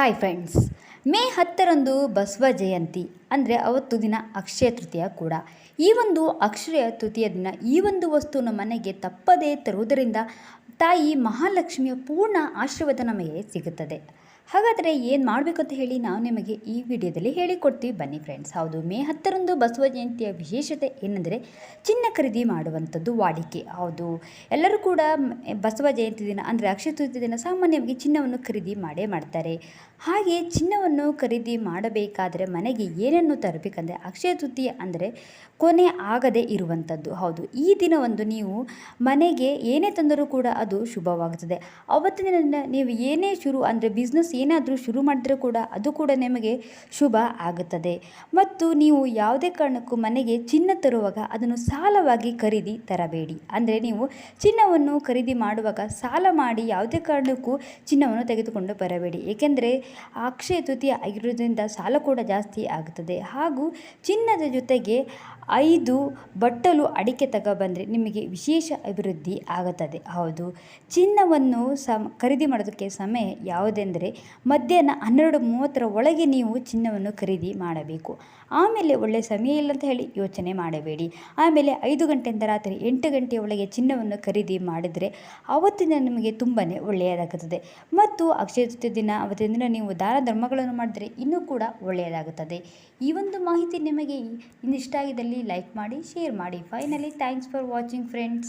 Hi friends May ಹತ್ತರಂದು ಬಸವ ಜಯಂತಿ, ಅಂದರೆ ಅವತ್ತು ದಿನ ಅಕ್ಷಯ ತೃತೀಯ ಕೂಡ. ಈ ಒಂದು ಅಕ್ಷಯ ತೃತೀಯ ದಿನ ಈ ಒಂದು ವಸ್ತುವನ್ನು ಮನೆಗೆ ತಪ್ಪದೇ ತರುವುದರಿಂದ ತಾಯಿ ಮಹಾಲಕ್ಷ್ಮಿಯ ಪೂರ್ಣ ಆಶೀರ್ವಾದ ನಮಗೆ ಸಿಗುತ್ತದೆ. ಹಾಗಾದರೆ ಏನು ಮಾಡಬೇಕು ಅಂತ ಹೇಳಿ ನಾವು ನಿಮಗೆ ಈ ವಿಡಿಯೋದಲ್ಲಿ ಹೇಳಿಕೊಡ್ತೀವಿ. ಬನ್ನಿ ಫ್ರೆಂಡ್ಸ್ ಹೌದು, ಮೇ ಹತ್ತರಂದು ಬಸವ ಜಯಂತಿಯ ವಿಶೇಷತೆ ಏನೆಂದರೆ ಚಿನ್ನ ಖರೀದಿ ಮಾಡುವಂಥದ್ದು ವಾಡಿಕೆ. ಹೌದು, ಎಲ್ಲರೂ ಕೂಡ ಬಸವ ಜಯಂತಿ ದಿನ ಅಂದರೆ ಅಕ್ಷಯ ತೃತೀಯ ದಿನ ಸಾಮಾನ್ಯವಾಗಿ ಚಿನ್ನವನ್ನು ಖರೀದಿ ಮಾಡೇ ಮಾಡ್ತಾರೆ. ಹಾಗೆ ಚಿನ್ನವನ್ನು ಖರೀದಿ ಮಾಡಬೇಕಾದರೆ ಮನೆಗೆ ಏನನ್ನು ತರಬೇಕಂದರೆ ಅಕ್ಷಯ ತೃತೀಯ ಅಂದರೆ ಕೊನೆ ಆಗದೇ ಇರುವಂಥದ್ದು. ಹೌದು, ಈ ದಿನವೊಂದು ನೀವು ಮನೆಗೆ ಏನೇ ತಂದರೂ ಕೂಡ ಅದು ಶುಭವಾಗುತ್ತದೆ ಅವತ್ತಿನ ನೀವು ಏನೇ ಶುರು ಅಂದರೆ ಬಿಸ್ನೆಸ್ ಏನಾದರೂ ಶುರು ಮಾಡಿದ್ರೆ ಕೂಡ ಅದು ಕೂಡ ನಿಮಗೆ ಶುಭ ಆಗುತ್ತದೆ. ಮತ್ತು ನೀವು ಯಾವುದೇ ಕಾರಣಕ್ಕೂ ಮನೆಗೆ ಚಿನ್ನ ತರುವಾಗ ಅದನ್ನು ಸಾಲವಾಗಿ ಖರೀದಿ ತರಬೇಡಿ. ಅಂದರೆ ನೀವು ಚಿನ್ನವನ್ನು ಖರೀದಿ ಮಾಡುವಾಗ ಸಾಲ ಮಾಡಿ ಯಾವುದೇ ಕಾರಣಕ್ಕೂ ಚಿನ್ನವನ್ನು ತೆಗೆದುಕೊಂಡು ಬರಬೇಡಿ. ಏಕೆಂದರೆ ಅಕ್ಷಯ ತೃತೀಯ ಆಗಿರೋದ್ರಿಂದ ಸಾಲ ಕೂಡ ಜಾಸ್ತಿ ಆಗುತ್ತದೆ. ಹಾಗೂ ಚಿನ್ನದ ಜೊತೆಗೆ ಐದು ಬಟ್ಟಲು ಅಡಿಕೆ ತಗೊಬಂದರೆ ನಿಮಗೆ ವಿಶೇಷ ಅಭಿವೃದ್ಧಿ ಆಗುತ್ತದೆ. ಹೌದು. ಚಿನ್ನವನ್ನು ಸಮ, ಖರೀದಿ ಮಾಡೋದಕ್ಕೆ ಸಮಯ ಯಾವುದೆಂದರೆ ಮಧ್ಯಾಹ್ನ ಹನ್ನೆರಡು ಮೂವತ್ತರ ಒಳಗೆ ನೀವು ಚಿನ್ನವನ್ನು ಖರೀದಿ ಮಾಡಬೇಕು. ಆಮೇಲೆ ಒಳ್ಳೆಯ ಸಮಯ ಇಲ್ಲ ಅಂತ ಹೇಳಿ ಯೋಚನೆ ಮಾಡಬೇಡಿ. ಆಮೇಲೆ ಐದು ಗಂಟೆಯಿಂದ ರಾತ್ರಿ ಎಂಟು ಗಂಟೆಯ ಒಳಗೆ ಚಿನ್ನವನ್ನು ಖರೀದಿ ಮಾಡಿದರೆ ಆವತ್ತಿನ ನಿಮಗೆ ತುಂಬಾ ಒಳ್ಳೆಯದಾಗುತ್ತದೆ. ಮತ್ತು ಅಕ್ಷಯ ತೃತೀಯ ದಿನ, ಅವತ್ತಿನ ದಿನ ನೀವು ದಾನ ಧರ್ಮಗಳನ್ನು ಮಾಡಿದರೆ ಇನ್ನೂ ಕೂಡ ಒಳ್ಳೆಯದಾಗುತ್ತದೆ. ಈ ಒಂದು ಮಾಹಿತಿ ನಿಮಗೆ ಇನ್ನಿಷ್ಟ ಆಗಿದ್ದಲ್ಲಿ ಲೈಕ್ ಮಾಡಿ ಶೇರ್ ಮಾಡಿ. Finally thanks for watching friends